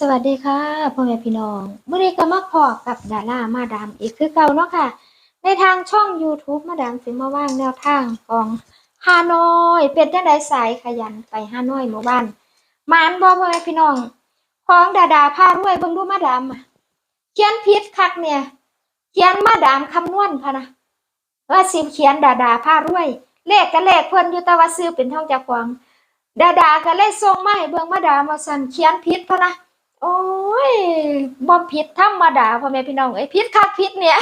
สวัสดีค่ะพ่อแม่พี่น้องเมื่อนี้ก็มาพอกับดารามาดามอีกคือเก่าเนาะค่ะ ในทางช่อง YouTube มาดามสิมาว่างแนวทางของฮานอย เป็นจังไดสายขยันไปฮานอยหมู่บ้านหมานบ่พ่อแม่พี่น้องของดาดาพารวยเบิ่งดูมาดามเขียนผิดคักเนี่ย เขียนมาดามคำนวณพะนะว่าสิเขียนดาดาพารวย เลขก็เลขเพิ่นอยู่แต่ว่าซื้อเป็นท่องจากความดาดาก็เลยส่งมาให้เบิ่งมาดามว่าซั่นเขียนผิดพะนะ โอ้ยบ่ผิดธรรมดาพ่อแม่พี่น้องเอ้ยผิดคักผิดเนี่ย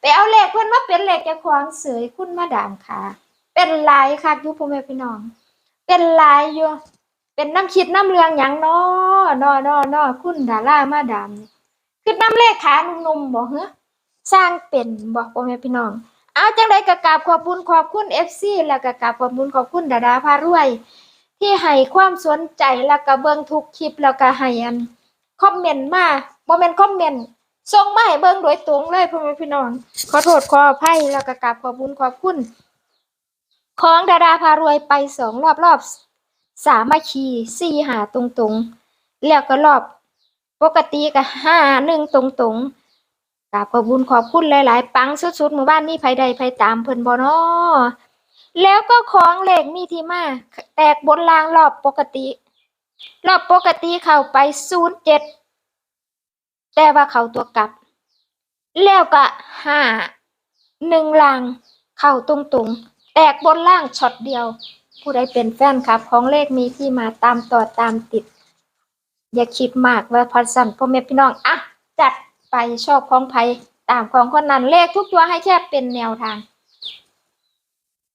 ไปเอาเลขเพิ่นมาเป็นเลขเจ้าของเสยคุณมาดามค่ะ เป็นลายคักอยู่พ่อแม่พี่น้อง เป็นลายอยู่ เป็นน้ำคิดน้ำเรืองหยังนอนอนอนอคุณดารามาดามคือน้ำเลขขาหนุ่มๆบ่เหรอสร้างเป็นบ่พ่อแม่พี่น้อง เอาจังไดก็กาบขอบคุณขอบคุณ FC แล้วก็กาบขอบคุณขอบคุณดาดาพารวย ที่ให้ความสนใจแล้วก็เบิ่งทุกคลิปแล้วก็ให้อันคอมเมนต์มาบ่แม่นคอมเมนต์ส่งมาให้เบิ่งโดยตรงเลยพ่อแม่พี่น้อง ขอโทษขออภัยแล้วก็กราบขอบคุณขอบคุณของดาดาพารวยไปสองรอบรอบสามัคคีสี่หาตรงตรงแล้วก็รอบปกติก็ห้าหนึ่งตรงตรงกราบขอบคุณขอบคุณหลาย ๆ ปังสุดๆหมู่บ้านนี้ไผใดไผตามเพิ่นบ่น้อ แล้วก็ของเหล็กมีที่มา แตกบนรางรอบปกติ รอบปกติเข้าไปศูนย์เจ็ดแต่ว่าเขาตัวกลับ แล้วก็ห้าหนึ่งรางเข้าตรงๆ แตกบนล่างช็อตเดียว ผู้ใดเป็นแฟนครับ ของเลขมีที่มาตามต่อตามติด อย่าคิดมากว่าพันสันพ่อแม่พี่น้องอะจัดไปชอบของไผตามของคนนั้นเลขทุกตัวให้แค่เป็นแนวทาง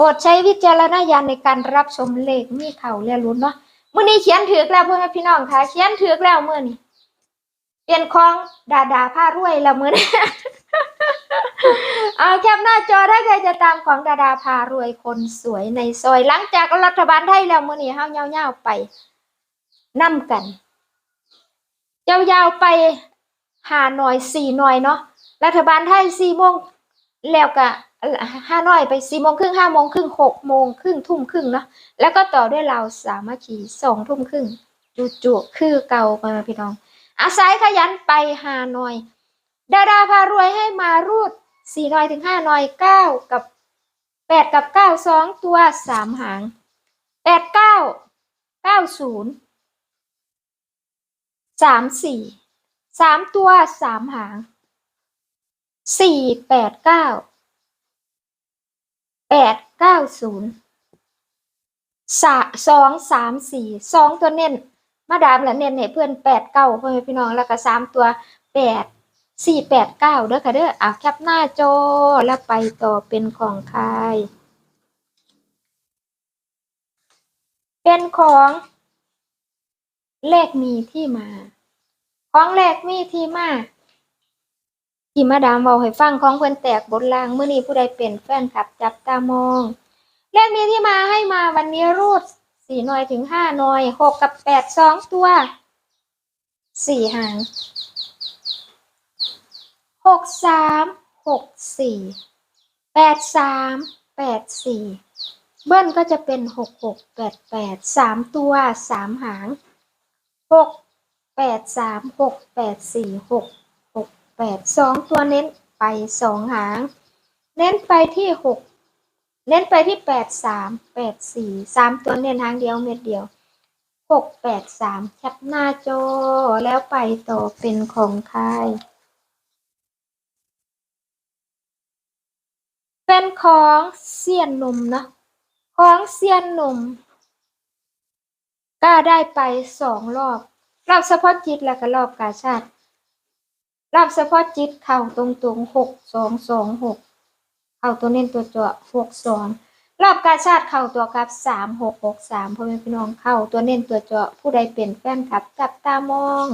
โปรดใช้วิจารณญาณในการรับชมเลขมีเข่าเรียนรู้เนาะมื้อนี้เขียนถือแล้วพ่อแม่พี่น้องค่ะเขียนถือแล้วมื้อนี้เปลี่ยนของดาดาผ้ารวยแล้วมื้อนี้เอาแคปหน้าจอถ้าใครจะตามของดาดาพารวยคนสวยในซอยหลังจากรัฐบาลไทยแล้วมื้อนี้เฮาเงาวๆไปนำกันยาวๆไปหาหน่อยสี่หน่อยเนาะรัฐบาลไทยสี่โมงแล้วก็ ห้าน้อยไปสี่โมงครึ่งห้าโมงครึ่งหกโมงครึ่งทุ่มครึ่งเนาะแล้วก็ต่อด้วยเราสามัคคีสองทุ่มครึ่งจุจุคือเก่าไปมาพี่น้อง อาศัยขยันไปหาหน่อย ดาดาพารวยให้มารูดสี่น้อยถึงห้าน้อยเก้ากับแปดกับเก้าสองตัวสามหางแปดเก้าเก้าศูนย์สามสี่สามตัวสามหางสี่แปดเก้า แปดเก้าศูนย์สาสองสามสี่สองตัวเน้นมาดามและเน้นให้เพื่อนแปดเก้าพ่อแม่พี่น้องแล้วก็สามตัวแปดสี่แปดเก้าเด้อค่ะเด้ออะแคปหน้าจอแล้วไปต่อเป็นของใครเป็นของเลขมีที่มา ของเลขมีที่มา ที่มาดามเว้าให้ฟังของเพิ่นแตกบนรางเมื่อนี้ผู้ใดเป็นแฟนคลับจับตามองเลขนี้ที่มาให้มาวันนี้รูดสี่หน่อยถึงห้าหน่อยหกกับแปดสองตัวสี่หางหกสามหกสี่แปดสามแปดสี่เบิ้ลก็จะเป็นหกหกแปดแปดสามตัวสามหางหกแปดสามหกแปดสี่หก แปดสองตัวเน้นไปสองหาง เน้นไปที่หกเน้นไปที่แปดสามแปดสี่สามตัวเน้นทางเดียวเม็ดเดียวหกแปดสามแคปหน้าจอแล้วไปต่อเป็นของใครเป็นของเซียนหนุ่มนะของเซียนหนุ่มก็ได้ไปสองรอบรอบเฉพาะจิตแล้วก็รอบกาชาติ รอบเฉพาะจิตเข่าตรงตรงหกสองสองหกเข่าตัวเน้นตัวเจาะหกสองรอบกาชาติเข่าตัวกับสามหกหกสามพ่อแม่พี่น้องเข่าตัวเน้นตัวเจาะผู้ใดเป็นแฟนคลับจับตามอง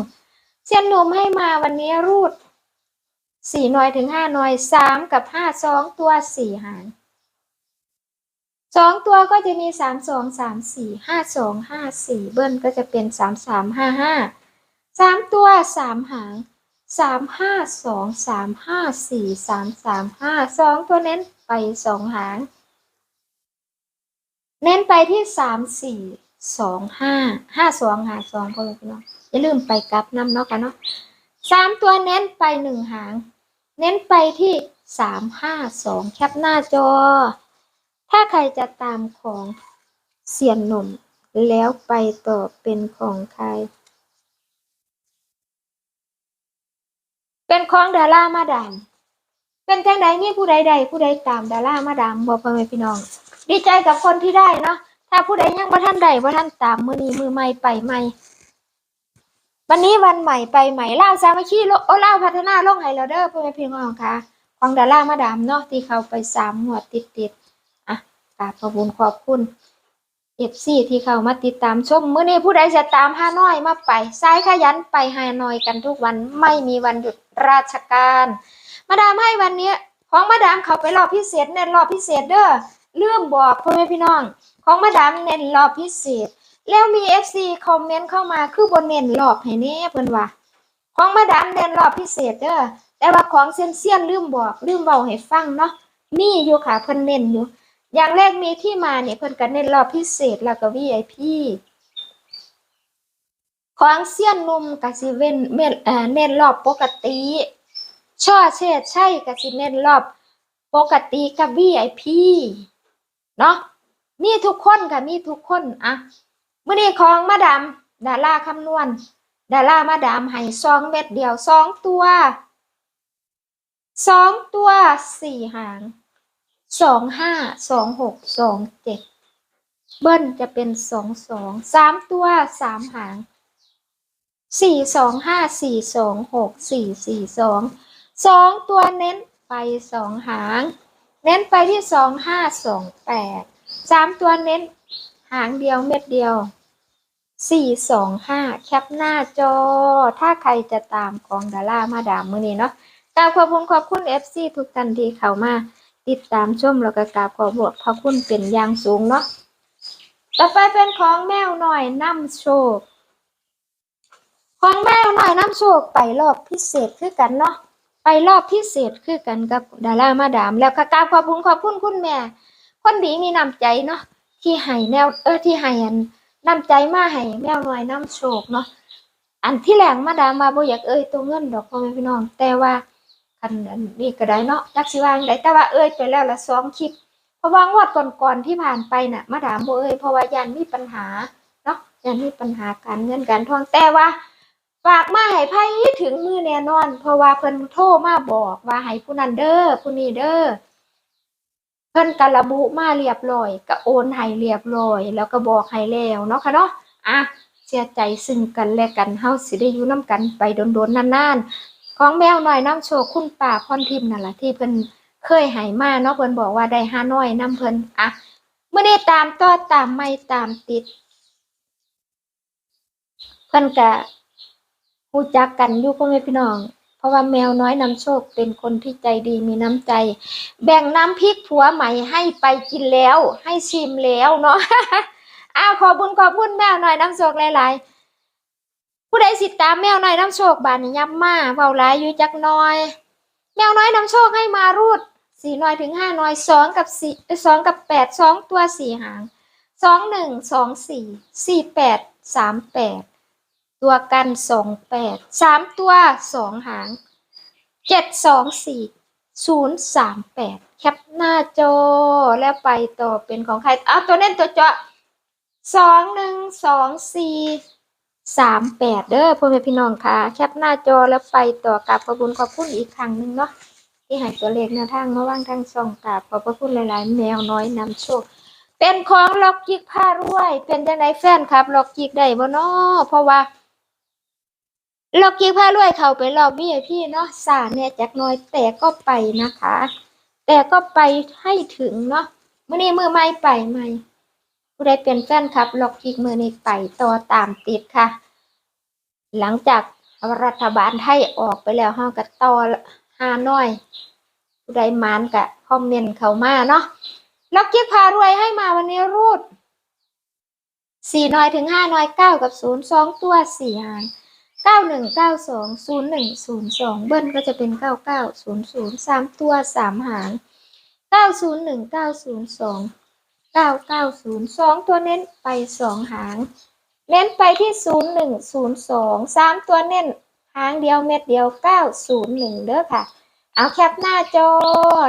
เส้นหนุ่มให้มาวันนี้รูดสี่หน่อยถึงห้าหน่อยสามกับห้าสองตัวสี่หางสองตัวก็จะมีสามสองสามสี่ห้าสองห้าสี่เบิ้ลก็จะเป็นสามสามห้าห้าสามตัวสามหาง สามห้าสองสามห้าสี่สามสามห้าสองตัวเน้นไปสองหาง เน้นไปที่สามสี่สองห้าห้าสองหาสองพ่อแม่พี่น้องอย่าลืมไปกลับน้ำเนาะกันเนาะสามตัวเน้นไปหนึ่งหาง เน้นไปที่สามห้าสองแคปหน้าจอ ถ้าใครจะตามของเสียนหนุ่มแล้วไปต่อเป็นของใคร เป็นของดารามาดาม เป็นจังใดมีผู้ใดใดผู้ใดตามดารามาดามบอกพ่อแม่พี่น้อง ดีใจกับคนที่ได้เนาะถ้าผู้ใดยังบ่ท่านใดบ่ท่านตามมือนี้มือใหม่ไปใหม่วันนี้วันใหม่ไปใหม่ล่าสามัคคีโลโอล่าพัฒนาโลกไฮเราเดอร์พ่อแม่พี่น้องค่ะของดารามาดามเนาะที่เขาไปสามหัวดติดติดอะกราบขอบคุณขอบคุณเอฟซีที่เขามาติดตามชมมื้อนี้ผู้ใดจะตามฮาน้อยมาไปสายขยันไปฮานอยกันทุกวันไม่มีวันหยุด ราชการ มาดามให้วันนี้ของมาดามเขาไปรอบพิเศษเน้นรอบพิเศษเด้อเรื่องบอกพ่อแม่พี่น้อง ของมาดามเน้นรอบพิเศษ แล้วมี FC คอมเมนต์เข้ามาคือบนเน้นรอบให้แน่เพิ่นว่าของมาดามเน้นรอบพิเศษเด้อแต่ว่าของเซียนเซียนลืมบอกลืมเบาให้ฟังเนาะมีอยู่ค่ะเพิ่นเน้นอยู่ อย่างแรกมีที่มาเนี่ยเพิ่นก็เน้นรอบพิเศษแล้วก็ VIP ของเซียนนุ่มก็สิเว้นเม่นเอ่อเน้นรอบปกติ ช่อเชษใช่ก็สิเน้นรอบปกติกับ VIP เนาะมีทุกคนค่ะมีทุกคนอะเมื้อนี้ของมาดามดาราคำนวณ ดารามาดามให้สองเม็ดเดียวสองตัวสองตัวสี่หางสองห้าสองหกสองเจ็ดเบิ้ลจะเป็นสองสองสามตัวสามหาง สี่สองห้าสี่สองหกสี่สี่สองสองตัวเน้นไปสองหาง เน้นไปที่สองห้าสองแปดสามตัวเน้นหางเดียวเม็ดเดียวสี่สองห้าแคปหน้าจอ ถ้าใครจะตามของดารามาดามมือนี้เนาะกราบขอบคุณขอบคุณ FC ทุกท่านที่เข้ามาติดตามชมแล้วก็กราบขอบพระคุณเป็นอย่างสูงเนาะต่อไปเป็นของแมวหน่อยน้ำโชค ของแมวหน่อยน้ำโชคไปรอบพิเศษคือกันเนาะไปรอบพิเศษคือกันกับดารามาดาม แล้วก็กราบขอบคุณขอบคุณคุณแม่ คนดีมีน้ำใจเนาะที่ให้แนวเออที่ให้อันนำใจมาให้แมวน้อยน้ำโชคเนาะอันที่แหลงมาดามมาบ่อยากเอ่ยตัวเงินดอกพ่อแม่พี่น้อง แต่ว่าคันอันนี้ก็ได้เนาะจักสิวังใดแต่ว่าเอ่ยไปแล้วละสองคลิปเพราะว่างวดก่อนๆที่ผ่านไปน่ะมาดามบ่เอ่ยเพราะว่ายันมีปัญหาเนาะยันมีปัญหาการเงินการทองแต่ว่า ฝากมาให้ไผถึงมือแน่นอน เพราะว่าเพิ่นโทรมาบอกว่าให้ผู้นั้นเด้อผู้นี้เด้อเพิ่นกระบุมาเรียบร้อยก็โอนให้เรียบร้อย แล้วก็บอกให้แล้วเนาะค่ะเนาะอะเสียใจซึ่งกันและกันเฮาสิได้อยู่นํกันไปโดนๆนานๆ ของแมวน้อยน้ำโชคคุณป้าพรทิพย์นั่นแหละที่เพิ่นเคยให้มาเนาะเพิ่นบอกว่าได้ห้าน้อยนํเพิ่นอะเมื้อนี้ตามต่อตามไม่ตามติด เพิ่นก็ รู้จักกันอยู่พ่อแม่พี่น้อง เพราะว่าแมวน้อยนำโชคเป็นคนที่ใจดีมีน้ำใจ แบ่งน้ำพริกผัวใหม่ให้ไปกินแล้ว ให้ชิมแล้วเนาะอ้าวขอบุญขอบคุณแมวน่อยน้ำโชคหลายๆ ผู้ใดสิตามแมวน่อยน้ำโชคบานนี้ยับมาเบาหลายอยู่จักน้อย แมวน้อยน้ำโชคให้มารูดสี่น่อยถึงห้าน่อยสองกับสี่สองกับแปดสองตัวสี่หางสองหนึ่งสองสี่สี่แปดสามแปด ตัวกันสองแปดสามตัวสองหางเจ็ดสองสี่ศูนย์สามแปดแคปหน้าจอแล้วไปต่อเป็นของใครอ้าวตัวเน้นตัวเจาะสองหนึ่งสองสี่สามแปดเด้อพ่อแม่พี่น้องค่ะ แคปหน้าจอแล้วไปต่อกับขอบคุณขอบคุณอีกครั้งหนึ่งเนาะที่ให้ตัวเลขแนวทางมาว่างทางช่องกับขอบพระคุณหลายๆ แมวน้อยนำโชค เป็นของล็อกจิกผ้ารวย เป็นจังไดแฟนครับ ล็อกจิกได้บ่เนาะเพราะว่า ล็อกยิงผ้ารวยเขาไปรอบวีไอพีเนาะสาเนี่ยจักน้อยแต่ก็ไปนะคะ แต่ก็ไปให้ถึงเนาะมื่อนี้มือไม่ไปไม่ผู้ใดเป็นแฟนคลับล็อกยิกมือนี้ไปต่อตามติดค่ะ หลังจากรัฐบาลไทยออกไปแล้วห้องก็ต่อหาน้อย ผู้ใดมานกะคอมเมนต์เขามาเนาะล็อกยิกพารวยให้มาวันนี้รูดสี่น้อยถึงห้าน้อยเก้ากับศูนย์สองตัวสี่หาง เก้าหนึ่งเก้าสองศูนย์หนึ่งศูนย์สองเบิ้ลก็จะเป็นเก้าเก้าศูนย์ศูนย์สามตัวสามหางเก้าศูนย์หนึ่งเก้าศูนย์สองเก้าเก้าศูนย์สองตัวเน้นไปสองหาง เน้นไปที่ศูนย์หนึ่งศูนย์สองสามตัวเน้นหางเดียวเม็ดเดียวเก้าศูนย์หนึ่งเด้อค่ะ เอาแคปหน้าจอ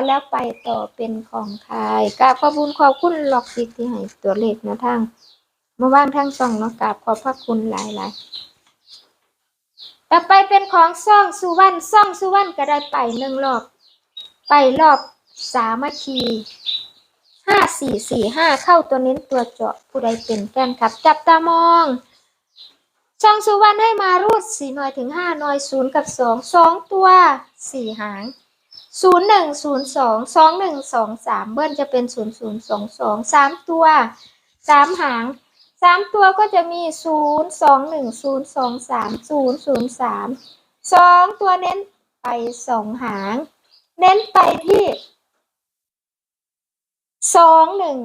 แล้วไปต่อเป็นของใครกราบขอบคุณขอบคุณหลอกสิกที่ให้ตัวเลขแนะทางมาว่างทางช่องเนาะกราบขอบพระคุณหลายหลายๆ ต่อไปเป็นของซ่องสุวรรณซ่องสุวรรณก็ได้ไปหนึ่งรอบ ไปรอบสามัคคีห้าสี่สี่ห้าเข้าตัวเน้นตัวเจาะผู้ใดเป็นแฟนคลับ จับตามองช่องสุวรรณให้มารูดสี่หน่อยถึงห้าหน่อยศูนย์กับสองสองตัวสี่หางศูนย์หนึ่งศูนย์สองสองหนึ่งสองสามเบิ้ลจะเป็นศูนย์ศูนย์สองสองสามตัวสามหาง สามตัวก็จะมีศูนย์สองหนึ่งศูนย์สองสามศูนย์ศูนย์สามสองตัวเน้นไปสองหาง เน้นไปที่สองหนึ่ง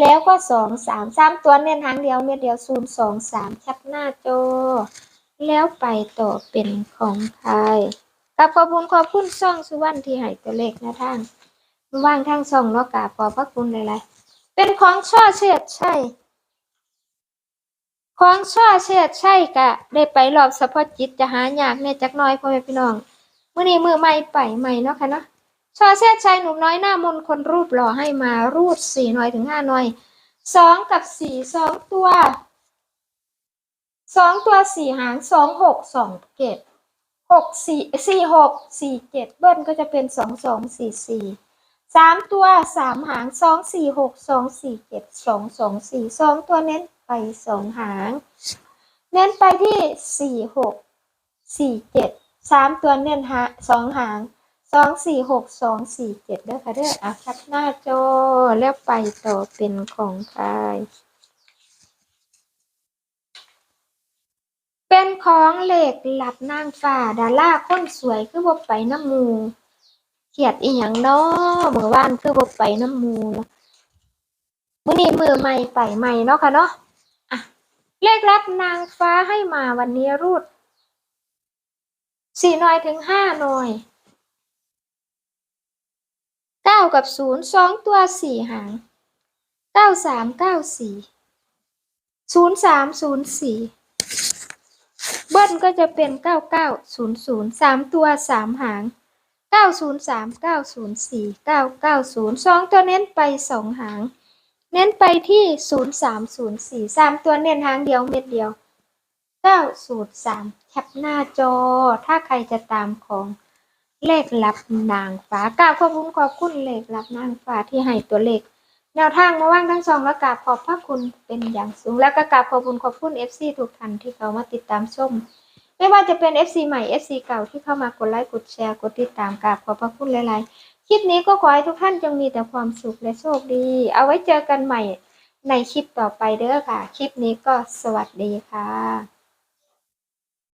แล้วก็สองสามสามตัวเน้นหางเดียวเม็ดเดียวศูนย์สองสามชัดหน้าจอแล้วไปต่อเป็นของใครกับขอบคุณขอบคุณช่องสุวรรณที่ให้ตัวเลขนะท่านว่างทางช่องเนาะกาบขอบพระคุณหลายๆเป็นของช่อเชิดใช่ ของช่อเชิดใช่กะ ได้ไปรอบเฉพาะจิตจะหายากเนี่ยจักน้อยพ่อแม่พี่น้องมื่อนี้มือใหม่ไปใหม่เนาะค่ะเนาะชอเชษชัยหนุ่มน้อยหน้ามนคนรูปหล่อให้มารูดสี่หน่อยถึงห้าหน่อยสองกับสี่สองตัวสองตัวสี่หางสองหกสองเจ็ดหกสี่สี่หกสี่เจ็ดเบิ้ลก็จะเป็นสองสองสี่สี่สามตัวสามหางสองสี่หกสองสี่เจ็ดสองสองสี่สองตัวเน้น ไปสองหาง เน้นไปที่สี่หกสี่เจ็ดสามตัวเน้นหาสองหางสองสี่หกสองสี่เจ็ดเด้อค่ะเด้ออะคัดหน้าจอแล้วไปต่อเป็นของใครเป็นของเหล็กหลับนางฟ้าดาราคนสวยคือบ่ไปน้ำมูเขียดอีหยังเนาะเมื่อวานคือบ่ไปน้ำมูเนาะมื้อนี้มือใหม่ไปใหม่เนาะค่ะเนาะ เลขลับนางฟ้าให้มาวันนี้รูดสี่หน่อยถึงห้าหน่อยเก้ากับศูนย์สองตัวสี่หางเก้าสามเก้าสี่ศูนย์สามศูนย์สี่เบิ้ลก็จะเป็นเก้าเก้าศูนย์ศูนย์สามตัวสามหางเก้าศูนย์สามเก้าศูนย์สี่เก้าเก้าศูนย์สองตัวเน้นไปสองหาง เน้นไปที่ศูนย์สามศูนย์สี่สามตัวเน้นหางเดียวเม็ดเดียวเก้าศูนย์สามแคปหน้าจอ ถ้าใครจะตามของเลขลับนางฟ้ากราบขอบคุณขอบคุณเลขลับนางฟ้าที่ให้ตัวเลข แนวทางมาว่างทั้งสองและกราบขอบพระคุณเป็นอย่างสูง แล้วก็กราบขอบคุณขอบคุณ FC ทุกท่านที่เขามาติดตามชม ไม่ว่าจะเป็น FC ใหม่ FC เก่าที่เข้ามากดไลค์กดแชร์กดติดตามกราบขอบพระคุณหลายๆ คลิปนี้ก็ขอให้ทุกท่านจงมีแต่ความสุขและโชคดี เอาไว้เจอกันใหม่ในคลิปต่อไปเด้อค่ะ คลิปนี้ก็สวัสดีค่ะ